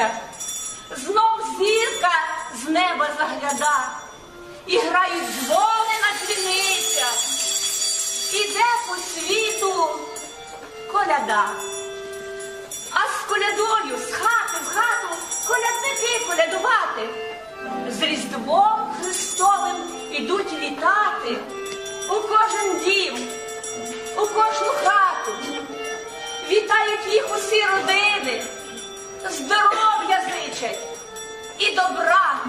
дивлюся, знов зірка з неба загляда, і грають дзвони на дзвіницях, іде по світу коляда. А з колядою з хати в хату колядники колядувати, з Різдвом Христовим ідуть вітати у кожен дім, у кожну хату. Вітають їх усі родини, зичать і добра.